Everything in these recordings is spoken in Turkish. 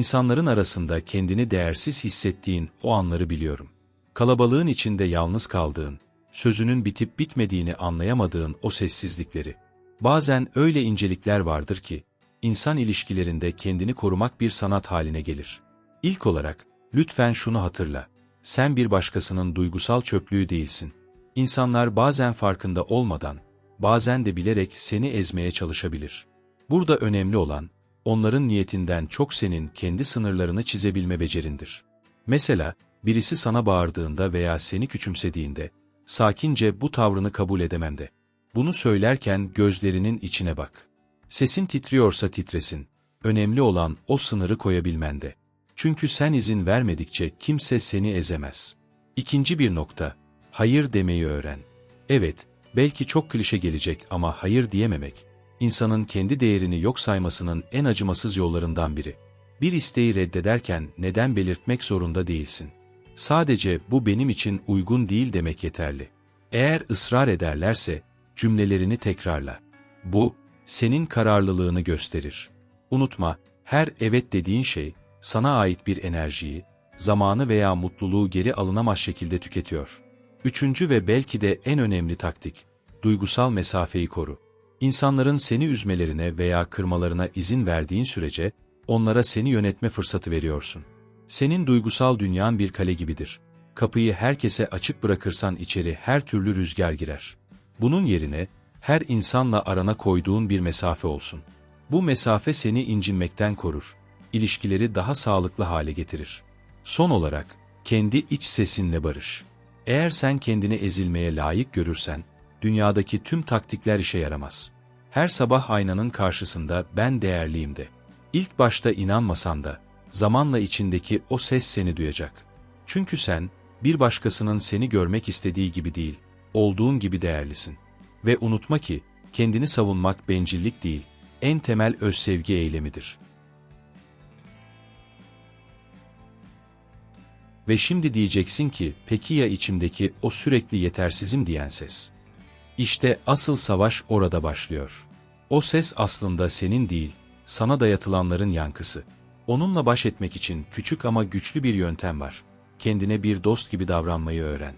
İnsanların arasında kendini değersiz hissettiğin o anları biliyorum. Kalabalığın içinde yalnız kaldığın, sözünün bitip bitmediğini anlayamadığın o sessizlikleri. Bazen öyle incelikler vardır ki, insan ilişkilerinde kendini korumak bir sanat haline gelir. İlk olarak, lütfen şunu hatırla. Sen bir başkasının duygusal çöplüğü değilsin. İnsanlar bazen farkında olmadan, bazen de bilerek seni ezmeye çalışabilir. Burada önemli olan, onların niyetinden çok senin kendi sınırlarını çizebilme becerindir. Mesela, birisi sana bağırdığında veya seni küçümsediğinde, sakince bu tavrını kabul edemem de. Bunu söylerken gözlerinin içine bak. Sesin titriyorsa titresin. Önemli olan o sınırı koyabilmende. Çünkü sen izin vermedikçe kimse seni ezemez. İkinci bir nokta, hayır demeyi öğren. Evet, belki çok klişe gelecek ama hayır diyememek, insanın kendi değerini yok saymasının en acımasız yollarından biri. Bir isteği reddederken neden belirtmek zorunda değilsin. Sadece bu benim için uygun değil demek yeterli. Eğer ısrar ederlerse, cümlelerini tekrarla. Bu, senin kararlılığını gösterir. Unutma, her evet dediğin şey, sana ait bir enerjiyi, zamanı veya mutluluğu geri alınamaz şekilde tüketiyor. Üçüncü ve belki de en önemli taktik, duygusal mesafeyi koru. İnsanların seni üzmelerine veya kırmalarına izin verdiğin sürece, onlara seni yönetme fırsatı veriyorsun. Senin duygusal dünyan bir kale gibidir. Kapıyı herkese açık bırakırsan içeri her türlü rüzgar girer. Bunun yerine, her insanla arana koyduğun bir mesafe olsun. Bu mesafe seni incinmekten korur. İlişkileri daha sağlıklı hale getirir. Son olarak, kendi iç sesinle barış. Eğer sen kendini ezilmeye layık görürsen, dünyadaki tüm taktikler işe yaramaz. Her sabah aynanın karşısında ben değerliyim de. İlk başta inanmasan da, zamanla içindeki o ses seni duyacak. Çünkü sen, bir başkasının seni görmek istediği gibi değil, olduğun gibi değerlisin. Ve unutma ki, kendini savunmak bencillik değil, en temel özsevgi eylemidir. Ve şimdi diyeceksin ki, peki ya içimdeki o sürekli yetersizim diyen ses? İşte asıl savaş orada başlıyor. O ses aslında senin değil, sana dayatılanların yankısı. Onunla baş etmek için küçük ama güçlü bir yöntem var. Kendine bir dost gibi davranmayı öğren.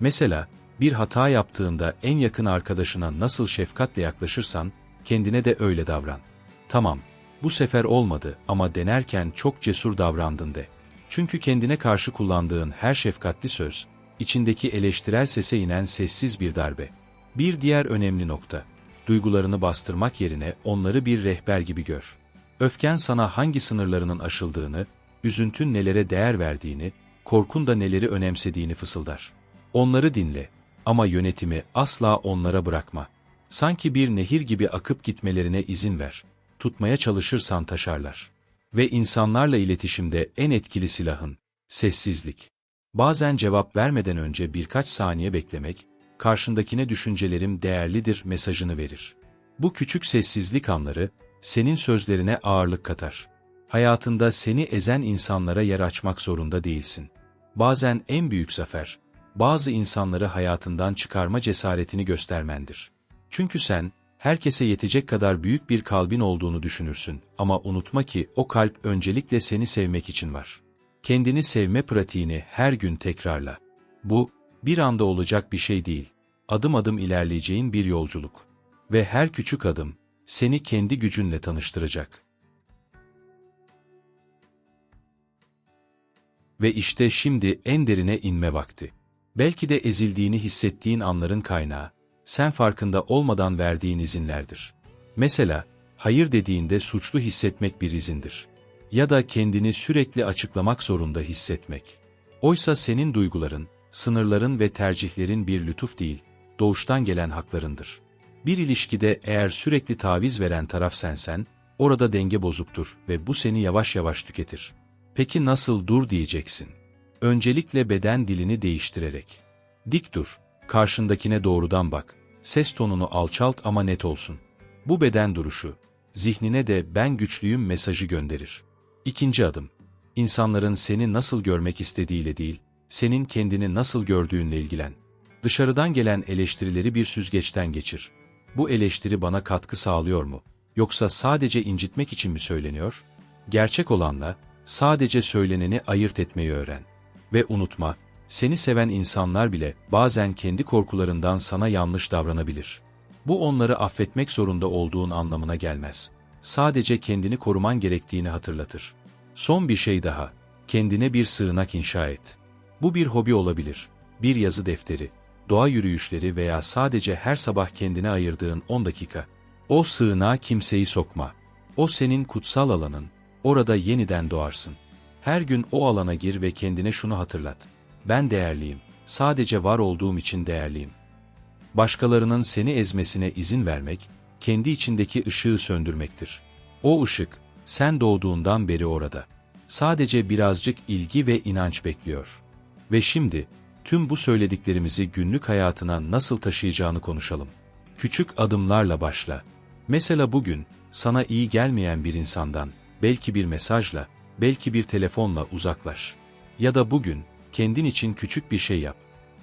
Mesela, bir hata yaptığında en yakın arkadaşına nasıl şefkatle yaklaşırsan, kendine de öyle davran. Tamam, bu sefer olmadı ama denerken çok cesur davrandın de. Çünkü kendine karşı kullandığın her şefkatli söz, içindeki eleştirel sese inen sessiz bir darbe. Bir diğer önemli nokta, duygularını bastırmak yerine onları bir rehber gibi gör. Öfken sana hangi sınırlarının aşıldığını, üzüntün nelere değer verdiğini, korkun da neleri önemsediğini fısıldar. Onları dinle ama yönetimi asla onlara bırakma. Sanki bir nehir gibi akıp gitmelerine izin ver. Tutmaya çalışırsan taşarlar. Ve insanlarla iletişimde en etkili silahın, sessizlik. Bazen cevap vermeden önce birkaç saniye beklemek, karşındakine düşüncelerim değerlidir mesajını verir. Bu küçük sessizlik anları, senin sözlerine ağırlık katar. Hayatında seni ezen insanlara yer açmak zorunda değilsin. Bazen en büyük zafer, bazı insanları hayatından çıkarma cesaretini göstermendir. Çünkü sen, herkese yetecek kadar büyük bir kalbin olduğunu düşünürsün ama unutma ki o kalp öncelikle seni sevmek için var. Kendini sevme pratiğini her gün tekrarla. Bu, bir anda olacak bir şey değil. Adım adım ilerleyeceğin bir yolculuk. Ve her küçük adım, seni kendi gücünle tanıştıracak. Ve işte şimdi en derine inme vakti. Belki de ezildiğini hissettiğin anların kaynağı, sen farkında olmadan verdiğin izinlerdir. Mesela, hayır dediğinde suçlu hissetmek bir izindir. Ya da kendini sürekli açıklamak zorunda hissetmek. Oysa senin duyguların, sınırların ve tercihlerin bir lütuf değil, doğuştan gelen haklarındır. Bir ilişkide eğer sürekli taviz veren taraf sensen, orada denge bozuktur ve bu seni yavaş yavaş tüketir. Peki nasıl dur diyeceksin? Öncelikle beden dilini değiştirerek. Dik dur, karşındakine doğrudan bak, ses tonunu alçalt ama net olsun. Bu beden duruşu, zihnine de ben güçlüyüm mesajı gönderir. İkinci adım, insanların seni nasıl görmek istediğiyle değil, senin kendini nasıl gördüğünle ilgilen. Dışarıdan gelen eleştirileri bir süzgeçten geçir. Bu eleştiri bana katkı sağlıyor mu? Yoksa sadece incitmek için mi söyleniyor? Gerçek olanla, Sadece söyleneni ayırt etmeyi öğren. Ve unutma, seni seven insanlar bile bazen kendi korkularından sana yanlış davranabilir. Bu onları affetmek zorunda olduğun anlamına gelmez. Sadece kendini koruman gerektiğini hatırlatır. Son bir şey daha, kendine bir sığınak inşa et. Bu bir hobi olabilir, bir yazı defteri, doğa yürüyüşleri veya sadece her sabah kendine ayırdığın 10 dakika. O sığınağa kimseyi sokma. O senin kutsal alanın, orada yeniden doğarsın. Her gün o alana gir ve kendine şunu hatırlat. Ben değerliyim, sadece var olduğum için değerliyim. Başkalarının seni ezmesine izin vermek, kendi içindeki ışığı söndürmektir. O ışık, sen doğduğundan beri orada. Sadece birazcık ilgi ve inanç bekliyor. Ve şimdi, tüm bu söylediklerimizi günlük hayatına nasıl taşıyacağını konuşalım. Küçük adımlarla başla. Mesela bugün, sana iyi gelmeyen bir insandan, belki bir mesajla, belki bir telefonla uzaklaş. Ya da bugün, kendin için küçük bir şey yap.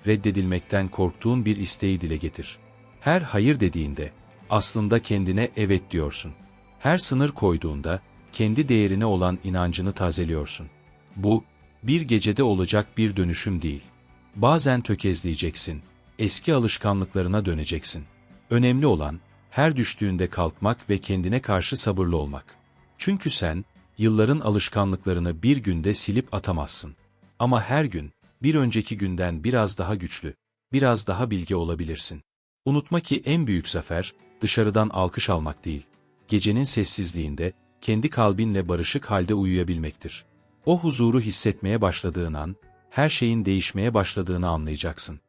Reddedilmekten korktuğun bir isteği dile getir. Her hayır dediğinde, aslında kendine evet diyorsun. Her sınır koyduğunda, kendi değerine olan inancını tazeliyorsun. Bu, bir gecede olacak bir dönüşüm değil. Bazen tökezleyeceksin, eski alışkanlıklarına döneceksin. Önemli olan, her düştüğünde kalkmak ve kendine karşı sabırlı olmak. Çünkü sen, yılların alışkanlıklarını bir günde silip atamazsın. Ama her gün, bir önceki günden biraz daha güçlü, biraz daha bilge olabilirsin. Unutma ki en büyük zafer, dışarıdan alkış almak değil, gecenin sessizliğinde, kendi kalbinle barışık halde uyuyabilmektir. O huzuru hissetmeye başladığın an, her şeyin değişmeye başladığını anlayacaksın.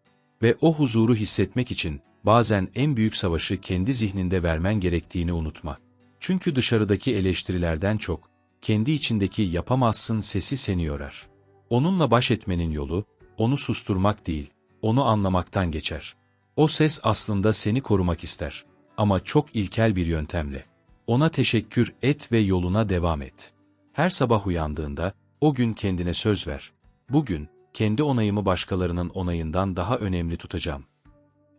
Ve o huzuru hissetmek için, bazen en büyük savaşı kendi zihninde vermen gerektiğini unutma. Çünkü dışarıdaki eleştirilerden çok, kendi içindeki yapamazsın sesi seni yorar. Onunla baş etmenin yolu, onu susturmak değil, onu anlamaktan geçer. O ses aslında seni korumak ister. Ama çok ilkel bir yöntemle. Ona teşekkür et ve yoluna devam et. Her sabah uyandığında, o gün kendine söz ver. Bugün, kendi onayımı başkalarının onayından daha önemli tutacağım.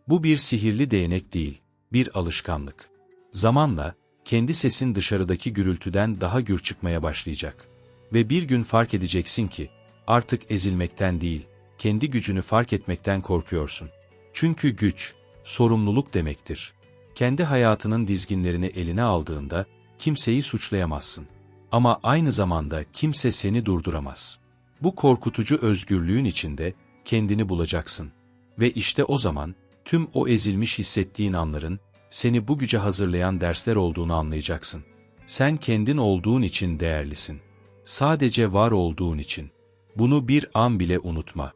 Bu bir sihirli değnek değil, bir alışkanlık. Zamanla, kendi sesin dışarıdaki gürültüden daha gür çıkmaya başlayacak. Ve bir gün fark edeceksin ki, artık ezilmekten değil, kendi gücünü fark etmekten korkuyorsun. Çünkü güç, sorumluluk demektir. Kendi hayatının dizginlerini eline aldığında, kimseyi suçlayamazsın. Ama aynı zamanda kimse seni durduramaz. Bu korkutucu özgürlüğün içinde, kendini bulacaksın. Ve işte o zaman, tüm o ezilmiş hissettiğin anların, seni bu güce hazırlayan dersler olduğunu anlayacaksın. Sen kendin olduğun için değerlisin. Sadece var olduğun için. Bunu bir an bile unutma.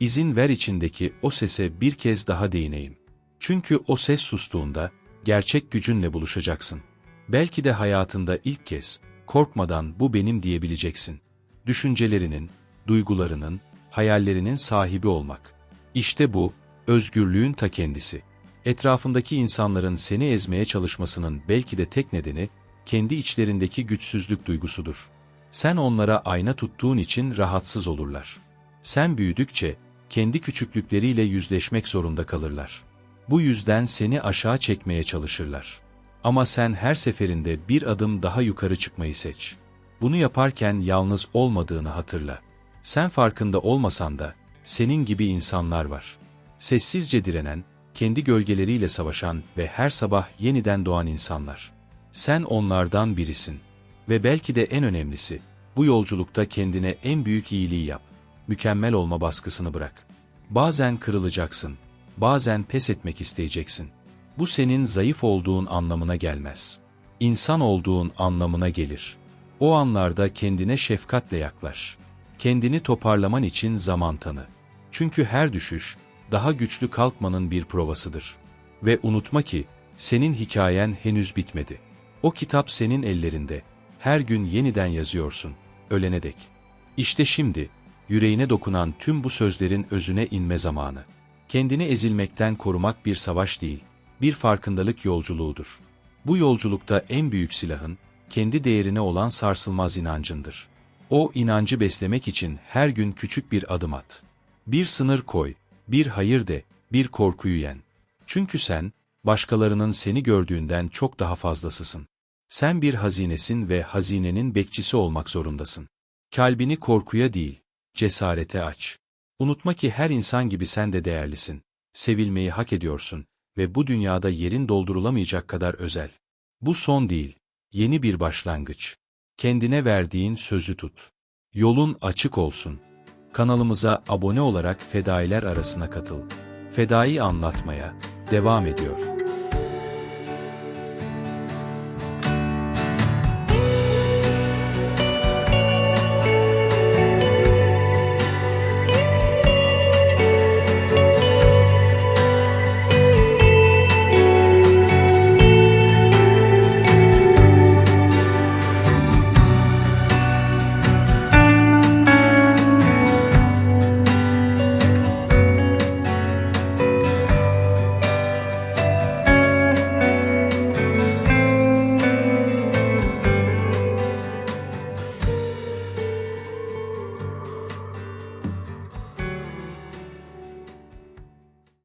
İzin ver içindeki o sese bir kez daha değineyim. Çünkü o ses sustuğunda, gerçek gücünle buluşacaksın. Belki de hayatında ilk kez, korkmadan bu benim diyebileceksin. Düşüncelerinin, duygularının, hayallerinin sahibi olmak. İşte bu, özgürlüğün ta kendisi. Etrafındaki insanların seni ezmeye çalışmasının belki de tek nedeni, kendi içlerindeki güçsüzlük duygusudur. Sen onlara ayna tuttuğun için rahatsız olurlar. Sen büyüdükçe, kendi küçüklükleriyle yüzleşmek zorunda kalırlar. Bu yüzden seni aşağı çekmeye çalışırlar. Ama sen her seferinde bir adım daha yukarı çıkmayı seç. Bunu yaparken yalnız olmadığını hatırla. Sen farkında olmasan da, senin gibi insanlar var. Sessizce direnen, kendi gölgeleriyle savaşan ve her sabah yeniden doğan insanlar. Sen onlardan birisin. Ve belki de en önemlisi, bu yolculukta kendine en büyük iyiliği yap. Mükemmel olma baskısını bırak. Bazen kırılacaksın, bazen pes etmek isteyeceksin. Bu senin zayıf olduğun anlamına gelmez. İnsan olduğun anlamına gelir. O anlarda kendine şefkatle yaklaş. Kendini toparlaman için zaman tanı. Çünkü her düşüş, daha güçlü kalkmanın bir provasıdır. Ve unutma ki, senin hikayen henüz bitmedi. O kitap senin ellerinde. Her gün yeniden yazıyorsun, ölene dek. İşte şimdi, yüreğine dokunan tüm bu sözlerin özüne inme zamanı. Kendini ezilmekten korumak bir savaş değil, bir farkındalık yolculuğudur. Bu yolculukta en büyük silahın, kendi değerine olan sarsılmaz inancındır. O inancı beslemek için her gün küçük bir adım at. Bir sınır koy, bir hayır de, bir korkuyu yen. Çünkü sen, başkalarının seni gördüğünden çok daha fazlasısın. Sen bir hazinesin ve hazinenin bekçisi olmak zorundasın. Kalbini korkuya değil, cesarete aç. Unutma ki her insan gibi sen de değerlisin. Sevilmeyi hak ediyorsun ve bu dünyada yerin doldurulamayacak kadar özel. Bu son değil, yeni bir başlangıç. Kendine verdiğin sözü tut. Yolun açık olsun. Kanalımıza abone olarak fedailer arasına katıl. Fedai anlatmaya devam ediyor.